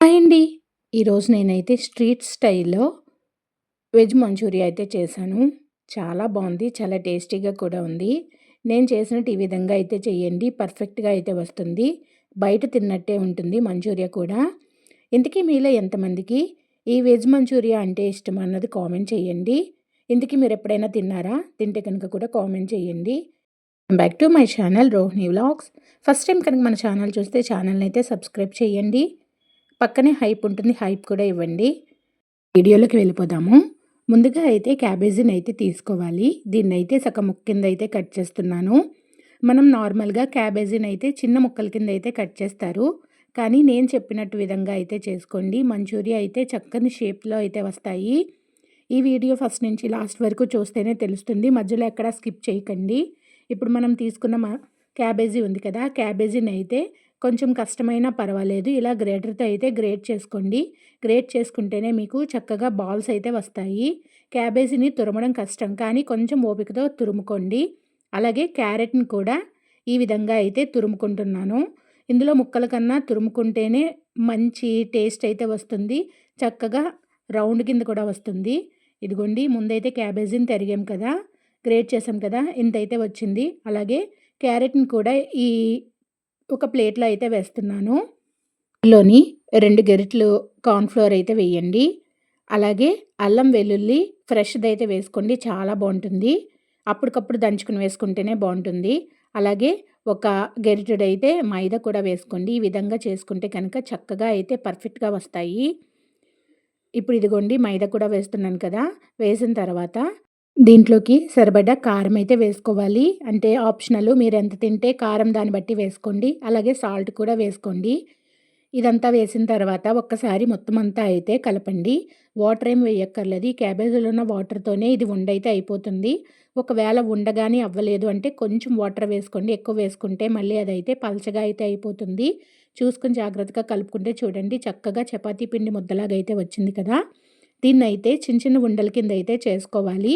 Hi అండి. ఈరోజు నేనైతే స్ట్రీట్ స్టైల్‌లో వెజ్ మంచూరియా అయితే చేశాను. చాలా బాగుంది చాలా టేస్టీగా కూడా ఉంది. నేను చేసినట్టు ఈ విధంగా అయితే చేయండి. పర్ఫెక్ట్‌గా అయితే వస్తుంది. బయట తిన్నట్టే ఉంటుంది మంచూరియా కూడా. ఇంతకీ మీలో ఎంతమందికి ఈ వెజ్ మంచూరియా అంటే ఇష్టం అన్నది కామెంట్ చేయండి. ఇంతకీ మీరు ఎప్పుడైనా తిన్నారా? తింటే కనుక కూడా కామెంట్ చేయండి. Back to my channel Rohini vlogs. First time కనుక మన ఛానల్ చూస్తే ఛానల్‌ని అయితే సబ్స్క్రైబ్ చేయండి. పక్కనే హైప్ ఉంటుంది. హైప్ కూడా ఇవ్వండి. వీడియోలోకి వెళ్ళిపోదాము. ముందుగా అయితే క్యాబేజీని అయితే తీసుకోవాలి. దీన్ని అయితే సగం ముక్క కింద అయితే కట్ చేస్తున్నాను. మనం నార్మల్గా క్యాబేజీని అయితే చిన్న ముక్కల కింద అయితే కట్ చేస్తారు. కానీ నేను చెప్పినట్టు విధంగా అయితే చేసుకోండి. మంచూరియా అయితే చక్కని షేప్లో అయితే వస్తాయి. ఈ వీడియో ఫస్ట్ నుంచి లాస్ట్ వరకు చూస్తేనే తెలుస్తుంది. మధ్యలో ఎక్కడ స్కిప్ చేయకండి. ఇప్పుడు మనం తీసుకున్న క్యాబేజీ ఉంది కదా. క్యాబేజీని అయితే కొంచెం కష్టమైనా పర్వాలేదు. ఇలా గ్రేటర్తో అయితే గ్రేట్ చేసుకోండి. గ్రేట్ చేసుకుంటేనే మీకు చక్కగా బాల్స్ అయితే వస్తాయి. క్యాబేజీని తురమడం కష్టం కానీ కొంచెం ఓపికతో తురుముకోండి. అలాగే క్యారెట్ని కూడా ఈ విధంగా అయితే తురుముకుంటున్నాను. ఇందులో ముక్కల కన్నా తురుముకుంటేనే మంచి టేస్ట్ అయితే వస్తుంది. చక్కగా రౌండ్ కింద కూడా వస్తుంది. ఇదిగోండి ముందైతే క్యాబేజీని తరిగాం కదా. గ్రేట్ చేసాం కదా. ఇంతైతే వచ్చింది. అలాగే క్యారెట్ని కూడా ఈ ఒక ప్లేట్లో అయితే వేస్తున్నాను. లోని రెండు గెరిట్లు కార్న్ఫ్లోర్ అయితే వేయండి. అలాగే అల్లం వెల్లుల్లి ఫ్రెష్ది అయితే వేసుకోండి చాలా బాగుంటుంది. అప్పటికప్పుడు దంచుకుని వేసుకుంటేనే బాగుంటుంది. అలాగే ఒక గెరిటెడైతే మైదా కూడా వేసుకోండి. ఈ విధంగా చేసుకుంటే కనుక చక్కగా అయితే పర్ఫెక్ట్గా వస్తాయి. ఇప్పుడు ఇదిగోండి మైదా కూడా వేస్తున్నాను కదా. వేసిన తర్వాత దీంట్లోకి సరిపడ్డ కారం అయితే వేసుకోవాలి. అంటే ఆప్షనల్ మీరు ఎంత తింటే కారం దాన్ని బట్టి వేసుకోండి. అలాగే సాల్ట్ కూడా వేసుకోండి. ఇదంతా వేసిన తర్వాత ఒక్కసారి మొత్తం అంతా అయితే కలపండి. వాటర్ ఏం వేయక్కర్లేదు. ఈ క్యాబేజీలో ఉన్న వాటర్తోనే ఇది ఉండైతే అయిపోతుంది. ఒకవేళ ఉండగానే అవ్వలేదు అంటే కొంచెం వాటర్ వేసుకోండి. ఎక్కువ వేసుకుంటే మళ్ళీ అదైతే పలచగా అయితే అయిపోతుంది. చూసుకుని జాగ్రత్తగా కలుపుకుంటే చూడండి చక్కగా చపాతీ పిండి ముద్దలాగా అయితే వచ్చింది కదా. దీన్ని అయితే చిన్న చిన్న ఉండల కింద అయితే చేసుకోవాలి.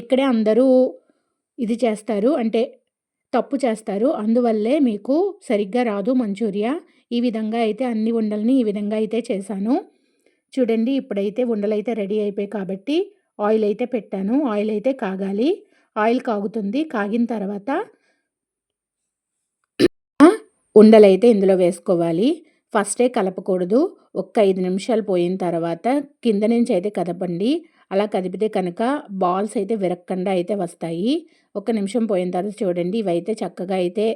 ఇక్కడే అందరూ ఇది చేస్తారు అంటే తప్పు చేస్తారు. అందువల్లే మీకు సరిగ్గా రాదు మంచూరియా. ఈ విధంగా అయితే అన్ని ఉండల్ని ఈ విధంగా అయితే చేశాను. చూడండి ఇప్పుడైతే ఉండలైతే రెడీ అయిపోయి కాబట్టి ఆయిల్ అయితే పెట్టాను. ఆయిల్ అయితే కాగాలి. ఆయిల్ కాగుతుంది. కాగిన తర్వాత ఉండలైతే ఇందులో వేసుకోవాలి. ఫస్టే కలపకూడదు. ఒక్క ఐదు నిమిషాలు పోయిన తర్వాత కింద నుంచి అయితే కదపండి. అలా కదిపితే కనుక బాల్స్ అయితే విరక్కుండా అయితే వస్తాయి. ఒక నిమిషం పోయిన తర్వాత చూడండి ఇవైతే చక్కగా అయితే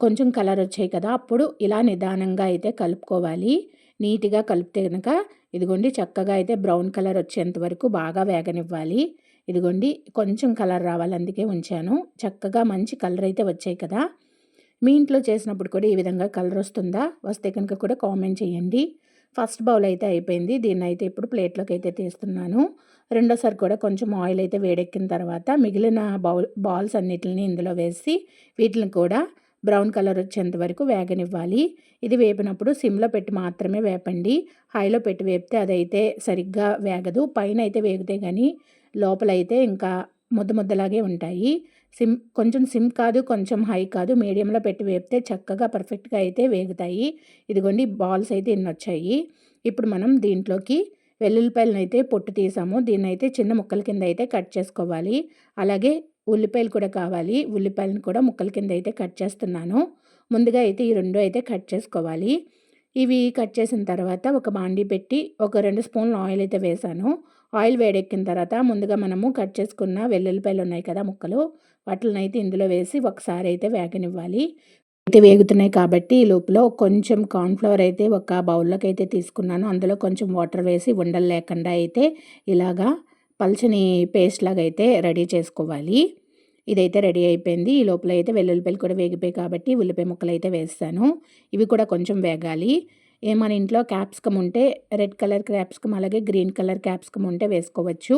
కొంచెం కలర్ వచ్చాయి కదా అప్పుడు ఇలా నిదానంగా అయితే కలుపుకోవాలి. నీట్గా కలిపితే కనుక ఇదిగోండి చక్కగా అయితే బ్రౌన్ కలర్ వచ్చేంత వరకు బాగా వేగనివ్వాలి. ఇదిగోండి కొంచెం కలర్ రావాలి అందుకే ఉంచాను. చక్కగా మంచి కలర్ అయితే వచ్చాయి కదా. మీ ఇంట్లో చేసినప్పుడు కూడా ఈ విధంగా కలర్ వస్తుందా? వస్తే కనుక కూడా కామెంట్ చేయండి. ఫస్ట్ బౌల్ అయితే అయిపోయింది. దీన్ని అయితే ఇప్పుడు ప్లేట్లోకి అయితే తీస్తున్నాను. రెండోసారి కూడా కొంచెం ఆయిల్ అయితే వేడెక్కిన తర్వాత మిగిలిన బౌల్ బాల్స్ అన్నిటిని ఇందులో వేసి వీటిని కూడా బ్రౌన్ కలర్ వచ్చేంత వరకు వేగనివ్వాలి. ఇది వేపినప్పుడు సిమ్లో పెట్టి మాత్రమే వేపండి. హైలో పెట్టి వేపితే అదైతే సరిగ్గా వేగదు. పైన అయితే వేగితే కానీ లోపలైతే ఇంకా ముద్ద ముద్దలాగే ఉంటాయి. సిమ్ కొంచెం సిమ్ కాదు కొంచెం హై కాదు మీడియంలో పెట్టి వేపితే చక్కగా పర్ఫెక్ట్గా అయితే వేగుతాయి. ఇదిగోండి బాల్స్ అయితే ఇన్ని వచ్చాయి ఇప్పుడు మనం దీంట్లోకి వెల్లుల్లిపాయలను అయితే పొట్టు తీసాము. దీన్ని అయితే చిన్న ముక్కల కింద అయితే కట్ చేసుకోవాలి. అలాగే ఉల్లిపాయలు కూడా కావాలి. ఉల్లిపాయలను కూడా ముక్కల కింద అయితే కట్ చేస్తున్నాను. ముందుగా అయితే ఈ రెండు అయితే కట్ చేసుకోవాలి. ఇవి కట్ చేసిన తర్వాత ఒక బాండీ పెట్టి ఒక రెండు స్పూన్లు ఆయిల్ అయితే వేసాను. ఆయిల్ వేడెక్కిన తర్వాత ముందుగా మనము కట్ చేసుకున్న వెల్లుల్లిపాయలు ఉన్నాయి కదా ముక్కలు. వాటిని అయితే ఇందులో వేసి ఒకసారి అయితే వేగనివ్వాలి. అయితే వేగుతున్నాయి కాబట్టి ఈ లోపల కొంచెం కార్న్ఫ్లవర్ అయితే ఒక బౌల్లోకి అయితే తీసుకున్నాను. అందులో కొంచెం వాటర్ వేసి ఉండలు లేకుండా అయితే ఇలాగా పల్చని పేస్ట్ లాగా అయితే రెడీ చేసుకోవాలి. ఇదైతే రెడీ అయిపోయింది. ఈ లోపల అయితే వెల్లుల్లిపాయలు కూడా వేగిపోయి కాబట్టి ఉల్లిపాయ ముక్కలు అయితే వేస్తాను. ఇవి కూడా కొంచెం వేగాలి. ఏ మన ఇంట్లో క్యాప్సికమ్ ఉంటే రెడ్ కలర్ క్యాప్సికమ్ అలాగే గ్రీన్ కలర్ క్యాప్సికమ్ ఉంటే వేసుకోవచ్చు.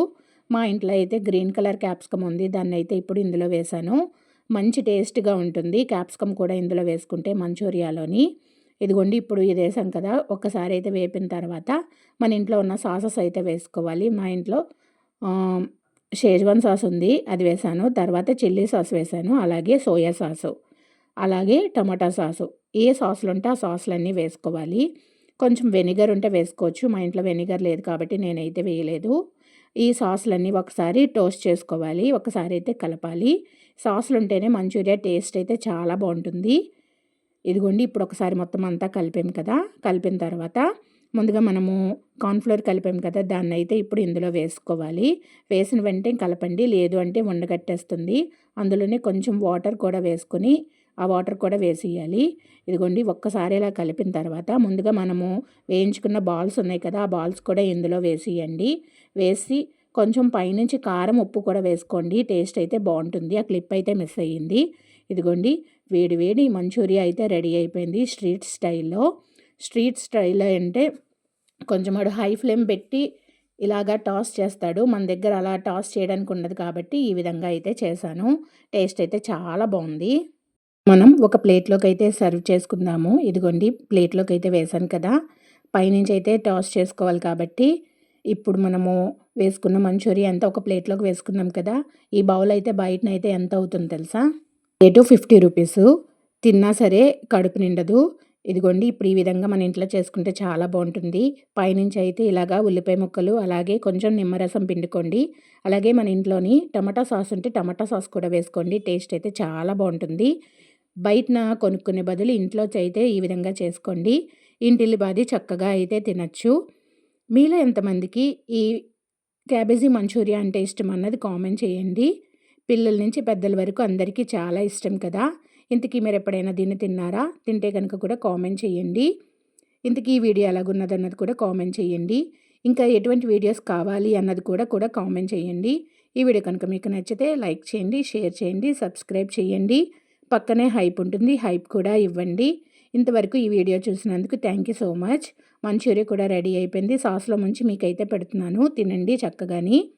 మా ఇంట్లో అయితే గ్రీన్ కలర్ క్యాప్సికమ్ ఉంది. దాన్ని అయితే ఇప్పుడు ఇందులో వేశాను. మంచి టేస్ట్గా ఉంటుంది. క్యాప్సికమ్ కూడా ఇందులో వేసుకుంటే మంచూరియాలోని. ఇదిగోండి ఇప్పుడు ఇది వేసాం కదా. ఒక్కసారి అయితే వేపిన తర్వాత మన ఇంట్లో ఉన్న సాసెస్ అయితే వేసుకోవాలి. మా ఇంట్లో షేజ్వాన్ సాస్ ఉంది. అది వేసాను తర్వాత చిల్లీ సాస్ వేసాను అలాగే సోయా సాసు. అలాగే టమాటా సాసు. ఏ సాసులు ఉంటే ఆ సాసులన్నీ వేసుకోవాలి. కొంచెం వెనిగర్ ఉంటే వేసుకోవచ్చు. మా ఇంట్లో వెనిగర్ లేదు కాబట్టి నేనైతే వేయలేదు. ఈ సాసులన్నీ ఒకసారి టోస్ట్ చేసుకోవాలి. ఒకసారి అయితే కలపాలి. సాసులు ఉంటేనే మంచూరియా టేస్ట్ అయితే చాలా బాగుంటుంది. ఇదిగోండి ఇప్పుడు ఒకసారి మొత్తం అంతా కలిపాం కదా. కలిపిన తర్వాత ముందుగా మనము కార్న్ఫ్లోర్ కలిపాం కదా. దాన్ని అయితే ఇప్పుడు ఇందులో వేసుకోవాలి. వేసిన వెంటనే కలపండి. లేదు అంటే ఉండగట్టేస్తుంది. అందులోనే కొంచెం వాటర్ కూడా వేసుకొని ఆ వాటర్ కూడా వేసేయాలి. ఇదిగోండి ఒక్కసారి ఇలా కలిపిన తర్వాత ముందుగా మనము వేయించుకున్న బాల్స్ ఉన్నాయి కదా ఆ బాల్స్ కూడా ఇందులో వేసేయండి. వేసి కొంచెం పైనుంచి కారం ఉప్పు కూడా వేసుకోండి. టేస్ట్ అయితే బాగుంటుంది. ఆ క్లిప్ అయితే మిస్ అయ్యింది. ఇదిగోండి వేడి వేడి మంచూరియా అయితే రెడీ అయిపోయింది స్ట్రీట్ స్టైల్లో. స్ట్రీట్ స్టైల్లో అంటే కొంచెం వాడు హై ఫ్లేమ్ పెట్టి ఇలాగా టాస్ చేస్తాడు. మన దగ్గర అలా టాస్ చేయడానికి ఉండదు కాబట్టి ఈ విధంగా అయితే చేశాను. టేస్ట్ అయితే చాలా బాగుంది. మనం ఒక ప్లేట్లోకి అయితే సర్వ్ చేసుకుందాము. ఇదిగోండి ప్లేట్లోకి అయితే వేసాను కదా. పైనుంచి అయితే టాస్ చేసుకోవాలి కాబట్టి ఇప్పుడు మనము వేసుకున్న మంచూరియా అంతా ఒక ప్లేట్లోకి వేసుకున్నాం కదా. ఈ బౌల్ అయితే బయటనైతే ఎంత అవుతుంది తెలుసా? Plate fifty rupees. తిన్నా సరే కడుపు నిండదు. ఇదిగోండి ఇప్పుడు ఈ విధంగా మన ఇంట్లో చేసుకుంటే చాలా బాగుంటుంది. పైనుంచి అయితే ఇలాగా ఉల్లిపాయ ముక్కలు అలాగే కొంచెం నిమ్మరసం పిండుకోండి. అలాగే మన ఇంట్లోని టమాటా సాస్ ఉంటే టమాటా సాస్ కూడా వేసుకోండి. టేస్ట్ అయితే చాలా బాగుంటుంది. బయటన కొనుక్కునే బదులు ఇంట్లో అయితే ఈ విధంగా చేసుకోండి. బాది చక్కగా అయితే తినచ్చు. మీలో ఎంతమందికి ఈ క్యాబేజీ మంచూరియా అంటే ఇష్టం అన్నది కామెంట్ చేయండి. పిల్లల నుంచి పెద్దల వరకు అందరికీ చాలా ఇష్టం కదా. ఇంతకీ మీరు ఎప్పుడైనా దీన్ని తిన్నారా? తింటే కనుక కూడా కామెంట్ చేయండి. ఇంతకీ ఈ వీడియో ఎలాగున్నది అన్నది కూడా కామెంట్ చేయండి. ఇంకా ఎటువంటి వీడియోస్ కావాలి అన్నది కూడా కూడా కామెంట్ చేయండి. ఈ వీడియో కనుక మీకు నచ్చితే లైక్ చేయండి షేర్ చేయండి సబ్స్క్రైబ్ చేయండి. పక్కనే హైప్ ఉంటుంది. హైప్ కూడా ఇవ్వండి. ఇంతవరకు ఈ వీడియో చూసినందుకు thank you so much. Manchuria కూడా రెడీ అయిపోయింది. సాస్లో ముంచి మీకైతే పెడుతున్నాను. తినండి చక్కగాని.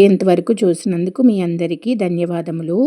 ఇంతవరకు చూసినందుకు మీ అందరికీ ధన్యవాదములు.